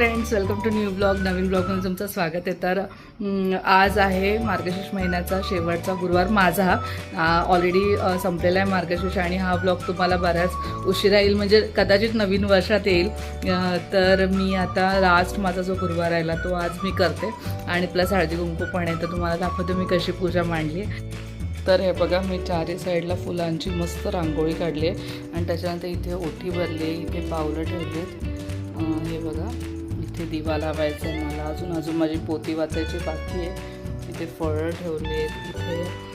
Friends welcome to new blog नवीन ब्लॉगमध्ये तुमचं स्वागत आहे. तर आज आहे मार्गशीर्ष महिन्याचा शेवटचा गुरुवार माझा. ऑलरेडी संपलेला आहे मार्गशीर्ष आणि हा ब्लॉग तुम्हाला बऱ्याच उशिरा येईल. म्हणजे कदाचित नवीन वर्षात येईल. तर मी आता लास्ट माझा जो गुरुवार राहिला तो आज मी करते. आणि प्लस हळदी कुंकू पण आहे तर तुम्हाला दाखवते मी कशी पूजा मांडली. तर हे बघा मी चारही साईडला फुलांची मस्त रांगोळी काढली आहे. आणि त्याच्यानंतर इथे ओठी भरली इथे पावलं ठेवली हे बघा. इथे दिवा लावायचा आहे मला. अजून अजून माझी पोती वाचायची बाकी आहे. इथे फळं ठेवले आहेत. इथे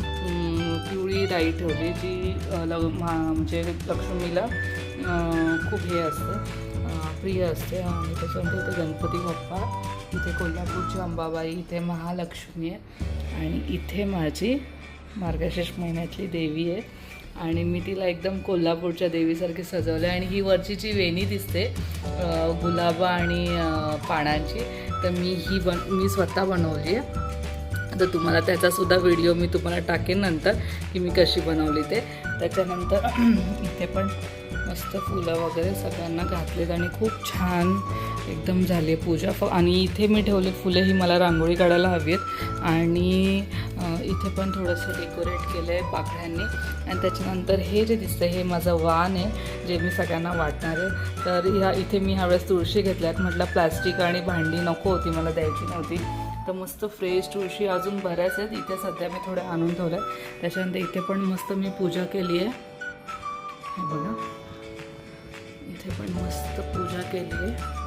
पिवळी राई ठेवली जी लग म्हणजे लक्ष्मीला खूप हे असतं प्रिय असते. आणि त्याच्यानंतर इथे गणपती बाप्पा इथे कोल्हापूरची अंबाबाई इथे महालक्ष्मी आहे. आणि इथे माझी मार्गशीर्ष महिन्यातली देवी आहे. आणि मी तिला एकदम कोल्हापूरच्या देवीसारखी सजवलं आहे आणि ही वरची जी वेणी दिसते गुलाब गुलाबा आणि पानांची. तर मी ही बन मी स्वतः बनवली आहे. तर तुम्हाला त्याचासुद्धा व्हिडिओ मी तुम्हाला टाकेन नंतर की मी कशी बनवली ते. त्याच्यानंतर इथे पण मस्त फुलं वगैरे सगळ्यांना घातलेत आणि खूप छान एकदम झाली आहे पूजा. फ आणि इथे मी ठेवले फुलं ही मला रांगोळी काढायला हवी आहेत आणि इथे पण थोडंसं डेकोरेट केलं आहे पाकळ्यांनी आणि त्याच्यानंतर हे जे दिसतं हे माझं वान आहे जे मी सगळ्यांना वाटणार आहे. तर ह्या इथे मी ह्यावेळेस तुळशी घेतल्यात. म्हटलं प्लास्टिक आणि भांडी नको होती मला द्यायची नव्हती. तर मस्त फ्रेश तुळशी अजून बऱ्याच आहेत. इथे सध्या मी थोड्या आणून ठेवल्या. आहेत त्याच्यानंतर इथे पण मस्त मी पूजा केली आहे. हे बघा. इथे पण मस्त पूजा केली आहे.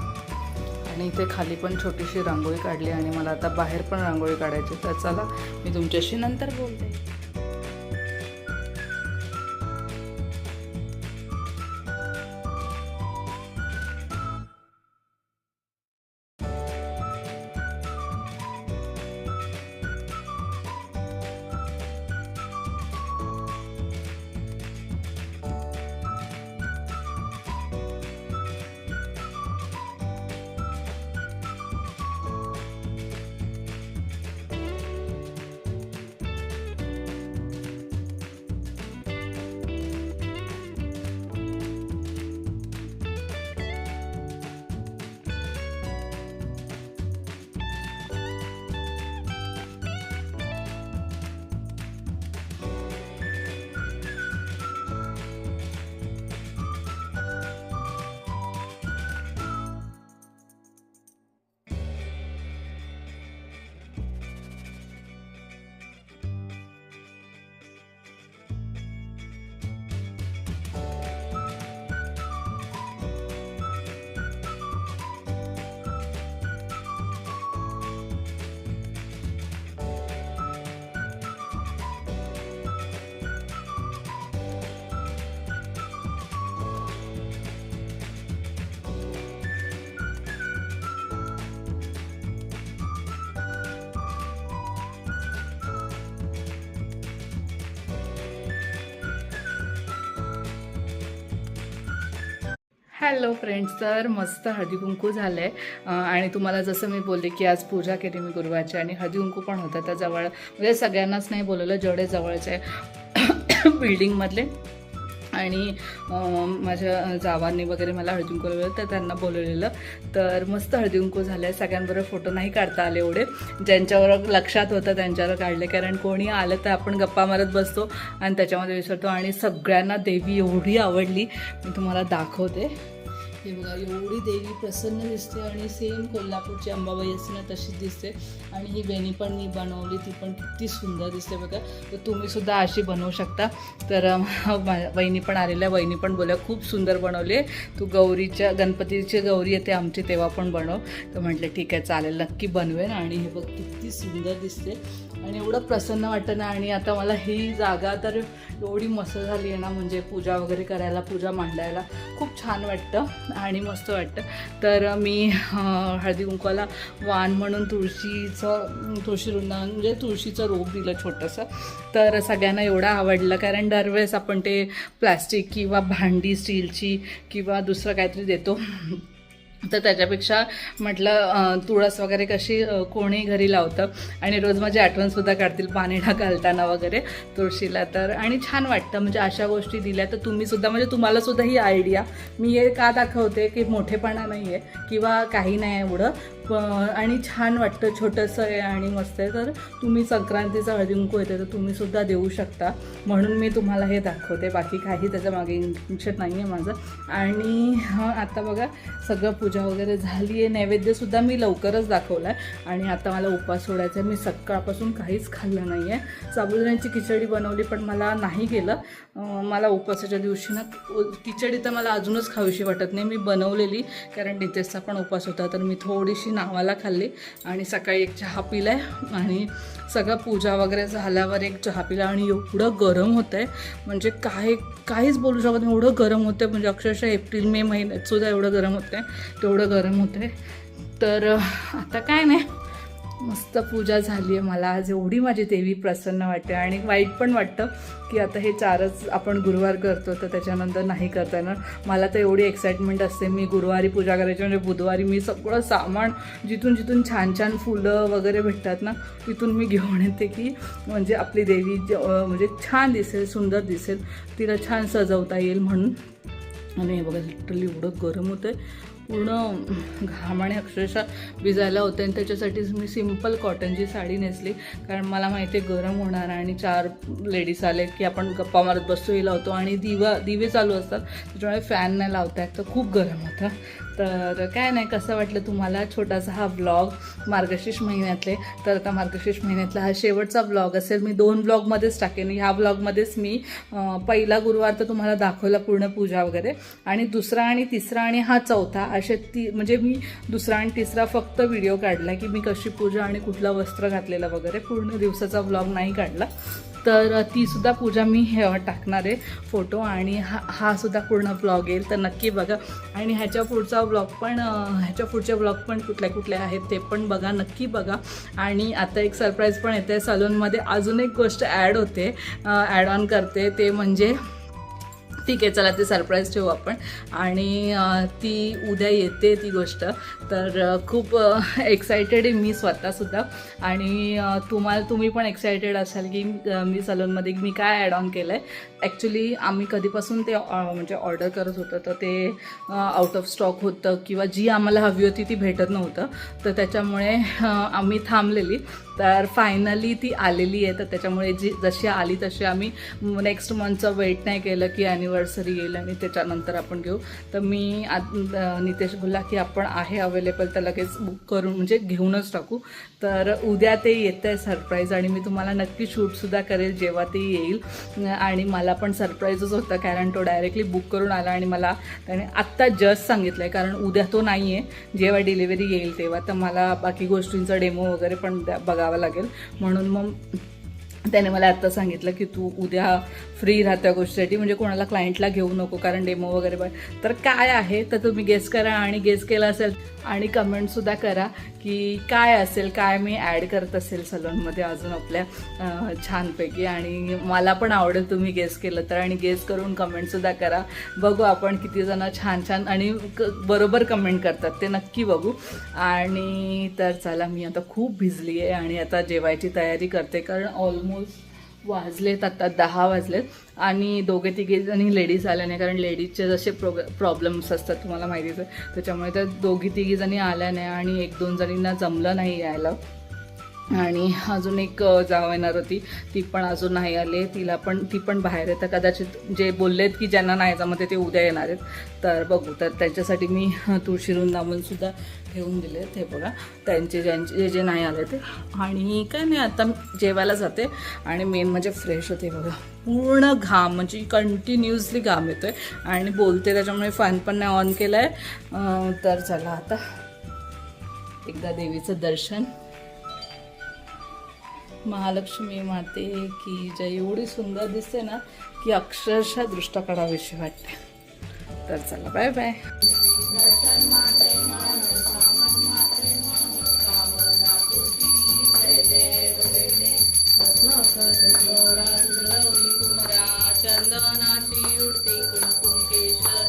आणि इथे खाली पण छोटीशी रांगोळी काढली आणि मला आता बाहेर पण रांगोळी काढायची तर चला मी तुमच्याशी नंतर बोलते. हॅलो फ्रेंड्स तर मस्त हळदीकुंकू झालं आहे आणि तुम्हाला जसं मी बोलले की आज पूजा केली मी गुरुवारची आणि हळदीकुंकू पण होतं. त्याजवळ जवळ म्हणजे सगळ्यांनाच नाही बोलवलं जेवढे जवळचे बिल्डिंगमधले आणि माझ्या जावांनी वगैरे मला हळदी कुंकू तर त्यांना बोलवलेलं. तर मस्त हळदी कुंकू झालं आहे सगळ्यांबरोबर फोटो नाही काढता आले एवढे. ज्यांच्यावर लक्षात होतं त्यांच्यावर काढले. कारण कोणी आलं तर आपण गप्पा मारत बसतो आणि त्याच्यामध्ये विसरतो. आणि सगळ्यांना देवी एवढी आवडली. मी तुम्हाला दाखवते. हे बघा एवढी देवी प्रसन्न दिसते आणि सेम कोल्हापूरची अंबाबाई असते ना तशीच दिसते. आणि ही वेणी पण मी बनवली ती पण किती सुंदर दिसते बघा. तर तुम्ही सुद्धा अशी बनवू शकता. तर वहिनी पण आलेल्या वहिनी पण बोलल्या खूप सुंदर बनवली आहे. तू गौरीच्या गणपतीची गौरी येते आमची तेव्हा पण बनव. तर म्हटलं ठीक आहे चालेल नक्की बनवेन. आणि हे बघ किती सुंदर दिसते. आणि एवढं प्रसन्न वाटतं ना आणि आता मला ही जागा तर एवढी मस्त झाली आहे ना म्हणजे पूजा वगैरे करायला पूजा मांडायला खूप छान वाटतं आणि मस्त वाटतं. तर मी हळदी कुंकवाला वाण म्हणून तुळशीचं तुळशी वृंदावन म्हणजे तुळशीचं रोप दिलं छोटंसं. तर सगळ्यांना एवढं आवडलं कारण दरवेळेस आपण ते प्लॅस्टिक किंवा भांडी स्टीलची किंवा दुसरं काहीतरी देतो. तर त्याच्यापेक्षा म्हटलं तुळस वगैरे कशी कोणी घरी लावतं? आणि रोज माझी आठवणसुद्धा काढतील पाणी घालताना वगैरे तुळशीला तर. आणि छान वाटतं म्हणजे अशा गोष्टी दिल्या तर तुम्हीसुद्धा म्हणजे तुम्हालासुद्धा ही आयडिया मी हे का दाखवते की मोठेपणा नाही आहे किंवा काही नाही एवढं आणि छान वाटतं छोटंसं आहे आणि मस्त आहे. तर तुम्ही संक्रांतीचा हळदिंकू येते तर तुम्हीसुद्धा देऊ शकता. म्हणून मी तुम्हाला हे दाखवते. बाकी काही त्याच्यामागे इंटेन्शन नाही आहे माझं. आणि आता बघा सगळं पूजा वगैरे झाली आहे. नैवेद्यसुद्धा मी लवकरच दाखवला आहे आणि आता मला उपास सोडायचा आहे. मी सकाळपासून काहीच खाल्लं नाही आहे साबुदाण्याची खिचडी बनवली पण मला नाही गेलं. मला उपासाच्या दिवशी ना खिचडी तर मला अजूनच खावीशी वाटत नाही. मी बनवलेली कारण नितेशचा पण उपास होता. तर मी थोडीशी नावाला खाल्ली आणि सकाळी एक चहा पिलाय आणि सगळं पूजा वगैरे झाल्यावर एक चहा पिला आणि एवढं गरम होतं आहे म्हणजे काय काहीच बोलू शकत नाही. एवढं गरम होतं आहे म्हणजे अक्षरशः एप्रिल मे महिन्यात सुद्धा एवढं गरम होतं आहे तेवढं गरम होतं आहे तर आता काय नाही. मस्त पूजा झाली आहे मला. आज एवढी माझी देवी प्रसन्न वाटते आणि वाईट पण वाटतं की आता हे चारच आपण गुरुवार करतो तर त्याच्यानंतर नाही करता येणार. मला तर एवढी एक्साइटमेंट असते. मी गुरुवारी पूजा करायची म्हणजे बुधवारी मी सगळं सामान जिथून जिथून छान छान फुलं वगैरे भेटतात ना तिथून मी घेऊन येते की म्हणजे आपली देवी म्हणजे छान दिसेल सुंदर दिसेल. तिला छान सजवता येईल म्हणून. आणि हे बघा लिटरली एवढं गरम होतं आहे पूर्ण घामाने अक्षरशः भिजायला होते आणि त्याच्यासाठीच मी सिंपल कॉटनची साडी नेसली. कारण मला माहिती आहे गरम होणार आणि चार लेडीज आले की आपण गप्पा मारत बसतो हे लावतो. आणि दिवा दिवे चालू असतात त्याच्यामुळे फॅन नाही लावता येत. तर खूप गरम होतं. तर काय नाही कसं वाटलं तुम्हाला छोटासा हा ब्लॉग मार्गशीर्ष महिन्यातले? तर आता मार्गशीर्ष महिन्यातला हा शेवटचा ब्लॉग असेल मी दोन ब्लॉगमध्येच टाकेन. ह्या ब्लॉगमध्येच मी पहिला गुरुवार तर तुम्हाला दाखवला पूर्ण पूजा वगैरे. आणि दुसरा आणि तिसरा आणि हा चौथा असे ती म्हणजे मी दुसरा आणि तिसरा फक्त व्हिडिओ काढला की मी कशी पूजा आणि कुठलं वस्त्र घातलेलं वगैरे पूर्ण दिवसाचा ब्लॉग नाही काढला. तर तीसुद्धा पूजा मी हे टाकणार आहे फोटो. आणि हा हा सुद्धा पूर्ण ब्लॉग येईल. तर नक्की बघा. आणि ह्याच्या पुढचा ब्लॉग पण ह्याच्या पुढचे ब्लॉग पण कुठल्या कुठले आहेत ते पण बघा. नक्की बघा. आणि आता एक सरप्राईज पण येते सलूनमध्ये अजून एक गोष्ट ॲड होते. ॲड ऑन करते. ते म्हणजे ठीक आहे चला ते सरप्राईज ठेवू आपण. आणि ती उद्या येते ती गोष्ट. तर खूप एक्सायटेड आहे मी स्वतःसुद्धा आणि तुम्हाला तुम्ही पण एक्सायटेड असाल की मी सलूनमध्ये मी काय ॲड ऑन केलं आहे ॲक्च्युली आम्ही कधीपासून ते म्हणजे ऑर्डर करत होतो तर ते आउट ऑफ स्टॉक होतं किंवा जी आम्हाला हवी होती ती भेटत नव्हतं. तर त्याच्यामुळे आम्ही थांबलेली. तर फायनली ती आलेली आहे. तर त्याच्यामुळे जी जशी आली तशी आम्ही नेक्स्ट मंथचं वेट नाही केलं की ॲनिव्हर्सरी येईल आणि त्याच्यानंतर आपण घेऊ. तर मी आत- नितेश बोलला की आपण आहे अवेलेबल तर लगेच बुक करून म्हणजे घेऊनच टाकू. तर उद्या ते येतं आहे सरप्राईज आणि मी तुम्हाला नक्की शूटसुद्धा करेल जेव्हा ते येईल. आणि मला पण सरप्राईजच होता कारण तो डायरेक्टली बुक करून आला आणि मला त्याने आत्ता जस्ट सांगितलं आहे कारण उद्या तो नाही आहे जेव्हा डिलिव्हरी येईल तेव्हा. तर मला बाकी गोष्टींचा डेमो वगैरे पण द्या- बघावा लागेल. म्हणून मग त्याने मला आत्ता सांगितलं की तू उद्या फ्री राहत्या गोष्टीसाठी म्हणजे कोणाला क्लायंटला घेऊ नको कारण डेमो वगैरे पण. तर काय आहे? तर तुम्ही गेस करा आणि गेस केला असेल आणि कमेंटसुद्धा करा की काय असेल काय मी ॲड करत असेल सलूनमध्ये अजून आपल्या छानपैकी. आणि मला पण आवडेल तुम्ही गेस केलं तर. आणि गेस करून कमेंटसुद्धा करा. बघू आपण किती जण छान छान आणि क- बरोबर कमेंट करतात. ते नक्की बघू. आणि तर चला मी आता खूप भिजली आहे आणि आता जेवायची तयारी करते. कारण ऑलमोस्ट वाजलेत आता दहा वाजलेत. आणि दोघे तिघे जणी लेडीज आल्या नाही कारण लेडीजचे जसे प्रोग प्रॉब्लेम्स असतात तुम्हाला माहितीच आहे. त्याच्यामुळे त्या दोघी तिघी जणी आल्या नाही आणि एक दोन जणींना जमलं नाही यायला. आणि अजून एक जाव येणार होती. ती पण अजून नाही आली. तिला पण ती पण बाहेर आहे. तर कदाचित जे बोललेत की ज्यांना नाही जमत ते उद्या येणार आहेत. तर बघू. तर त्यांच्यासाठी मी अ, तुळशी वृंदावनसुद्धा ठेवून दिले ते बघा. त्यांचे ज्यांचे जे जे नाही आले ते. आणि काय नाही आता जेवायला जाते. आणि मेन म्हणजे फ्रेश होते बघा. पूर्ण घाम. म्हणजे कंटिन्युअसली घाम येतो आहे आणि बोलते त्याच्यामुळे फॅन पण नाही ऑन केला आहे तर चला आता. एकदा देवीचं दर्शन. महालक्ष्मी माते की जय. एवढी सुंदर दिसते ना की अक्षरशः दृष्टा काढावीशी वाटते. तर चला बाय बाय चंदनाची उडती कुंकुम केशर.